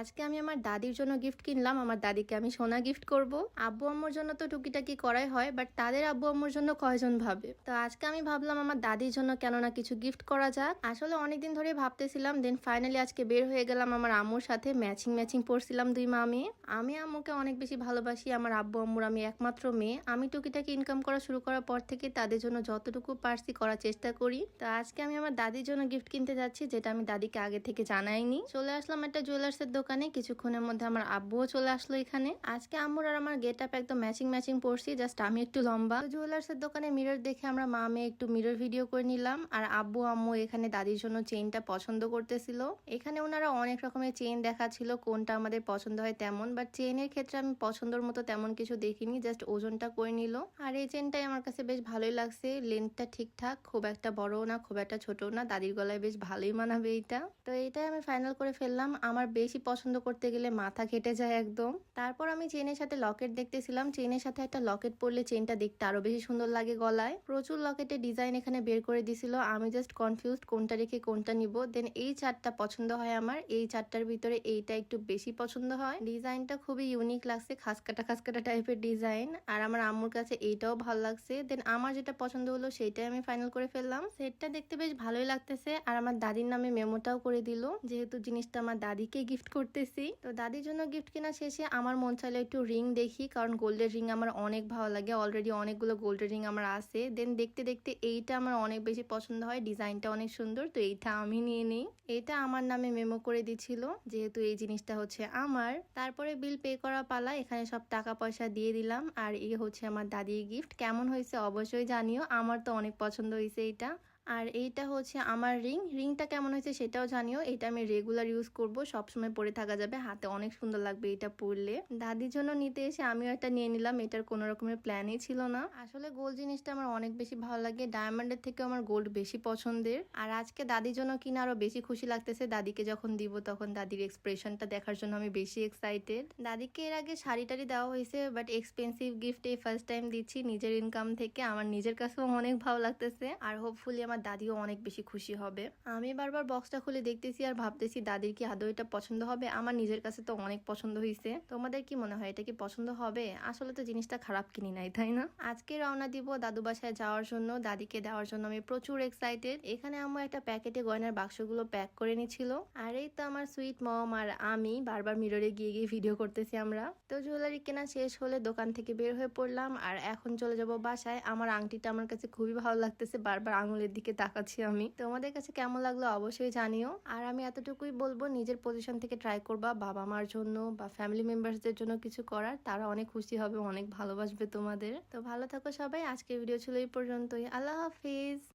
আজকে আমি আমার দাদির জন্য গিফট কিনলাম, আমার দাদিকে আমি সোনা গিফট করব। আব্বু আম্মুর জন্য তো টুকিটাকি করাই হয় বাট তাদের আব্বু আম্মুর জন্য কয়জন ভাবে? তো আজকে আমি ভাবলাম আমার দাদির জন্য কেন না কিছু গিফট করা যাক। আসলে অনেকদিন ধরে ভাবতেছিলাম দেন ফাইনালি আজকে বের হয়ে গেলাম আমার আম্মুর সাথে ম্যাচিং ম্যাচিং পরছিলাম দুই মা মেয়ে। আমি আম্মুকে অনেক বেশি ভালোবাসি, আমার আব্বু আম্মুর আমি একমাত্র মেয়ে। আমি টুকিটাকি ইনকাম করা শুরু করার পর থেকে তাদের জন্য যতটুকু পারছি করার চেষ্টা করি। তো আজকে আমি আমার দাদির জন্য গিফট কিনতে যাচ্ছি, যেটা আমি দাদিকে আগে থেকে জানাইনি। চলে আসলাম একটা জুয়েলার্সের দোকানে। কিছুক্ষণের মধ্যে আমার আব্বুও চলে আসলো এখানে। আজকে আম্মুর আর আমার গেট আপ একদম ম্যাচিং ম্যাচিং পড়ছি জাস্ট আমি একটু লম্বা। জুয়েলার্সের দোকানে মিরর দেখে আমরা মা, মেয়ে একটু মিরর ভিডিও করে নিলাম। আর আব্বু, আম্মু এখানে দাদির জন্য চেইনটা পছন্দ করতেছিল। এখানে ওনারা অনেক রকমের চেইন দেখাচ্ছিল কোনটা আমাদের পছন্দ হয় তেমন। বাট চেইনের ক্ষেত্রে আমি পছন্দর মতো তেমন কিছু দেখিনি, জাস্ট ওজনটা করে নিল। আর এই চেনটাই আমার কাছে বেশ ভালোই লাগছে। লেন্থটা ঠিকঠাক, খুব একটা বড় না, খুব একটা ছোট না। দাদির গলায় বেশ ভালোই মানাবে এইটা। তো এইটাই আমি ফাইনাল করে ফেললাম। আমার বেশি পছন্দ করতে গেলে মাথা কেটে যায় একদম। তারপর আমি চেনের সাথে লকেট দেখতেছিলাম। চেনের সাথে একটা লকেট পরলে চেনটা দেখতে আরও বেশি সুন্দর লাগে গলায়। প্রচুর লকেটের ডিজাইন এখানে বের করে দিছিল। আমি জাস্ট কনফিউজ কোনটা রেখে কোনটা নিব। দেন এই চারটা পছন্দ হয় আমার। এই চারটার ভিতরে এইটা একটু বেশি পছন্দ হয়। ডিজাইনটা খুবই ইউনিক লাগছে, খাসকাটা খাসকাটা টাইপের ডিজাইন। আর আমার আম্মুর কাছে এইটাও ভালো লাগছে। দেন আমার যেটা পছন্দ হলো সেইটাই আমি ফাইনাল করে ফেললাম। সেটটা দেখতে বেশ ভালোই লাগতেছে। আর আমার দাদির নামে মেমোটাও করে দিল। যেহেতু জিনিসটা আমার দাদিকে গিফট করতেছি। তো দাদির জন্য গিফট কেনা শেষে আমার মন চাইলে একটু রিং দেখি, কারণ গোল্ডের রিং আমার অনেক ভালো লাগে। অলরেডি অনেকগুলো গোল্ডের রিং আমার আছে। দেন দেখতে দেখতে এইটা আমার অনেক বেশি পছন্দ হয়। ডিজাইনটা অনেক সুন্দর, তো এইটা আমি নিয়ে নিই। এটা আমার নামে মেমো করে দিছিল, যেহেতু এই জিনিসটা হচ্ছে আমার। তারপরে বিল পে করা পালা, এখানে সব টাকা পয়সা দিয়ে দিলাম। আর এই হচ্ছে আমার দাদির গিফট কেমন হয়েছে অবশ্যই জানিও। আমার তো অনেক পছন্দ হয়েছে এটা আর এইটা হচ্ছে আমার রিং। রিংটা কেমন হয়েছে সেটাও জানিও। এটা আমি রেগুলার ইউজ করব। সবসময় পরে থাকা যাবে। হাতে অনেক সুন্দর লাগবে এটা পরলে। দাদির জন্য নিতে এসে আমিও একটা নিয়ে নিলাম। এটার কোনো রকমের প্ল্যানই ছিল না। আসলে গোল্ড জিনিসটা আমার অনেক বেশি ভালো লাগে। ডায়মন্ডের থেকে আমার গোল্ড বেশি পছন্দের। আর আজকে দাদির জন্য কিনা আরও বেশি খুশি লাগতেছে। দাদিকে যখন দিব তখন দাদির এক্সপ্রেশনটা দেখার জন্য আমি বেশি এক্সাইটেড দাদিকে এর আগে শাড়ি টাড়ি দেওয়া হয়েছে বাট এক্সপেন্সিভ গিফট এই ফার্স্ট টাইম দিচ্ছি। নিজের ইনকাম থেকে। আমার নিজের কাছেও অনেক ভালো লাগতেছে। আর হোপফুলি আমার দাদিও অনেক বেশি খুশি হবে। আমি বারবার বক্সটা খুলে দেখতেছি আর ভাবতেছি, দাদির কি আদৌ এটা পছন্দ হবে? আমার নিজের কাছে তো অনেক পছন্দ হয়েছে তোমাদের কি মনে হয়, এটা কি পছন্দ হবে? আসলে তো জিনিসটা খারাপ কিনি নাই, তাই না? আজকে রওনা দিব দাদু বাসায় যাওয়ার জন্য, দাদিকে দেওয়ার জন্য আমি প্রচুর এক্সাইটেড এখানে আমার একটা প্যাকেটে গয়নার বাক্সগুলো প্যাক করে নিছিল। আর এই তো আমার সুইট মম আর আমি বারবার মিররে গিয়ে গিয়ে ভিডিও করতেছি আমরা। তো জুয়েলারি কেনা শেষ হলে দোকান থেকে বের হয়ে পড়লাম। আর এখন চলে যাব বাসায়। আমার আংটিটা আমার কাছে খুবই ভালো লাগতেছে। বারবার আঙুলের দিকে তাকাচ্ছি আমি। তোমাদের কাছে কেমন লাগল অবশ্যই জানিও। আর আমি এতটুকুই বলব, নিজের পজিশন থেকে ট্রাই করবা। বাবা মার জন্য বা ফ্যামিলি মেম্বার্সদের জন্য কিছু করার, তারা অনেক খুশি হবে, অনেক ভালোবাসবে তোমাদের। তো ভালো থাকো সবাই। আজকে ভিডিও ছিল এই পর্যন্তই। আল্লাহ হাফিজ।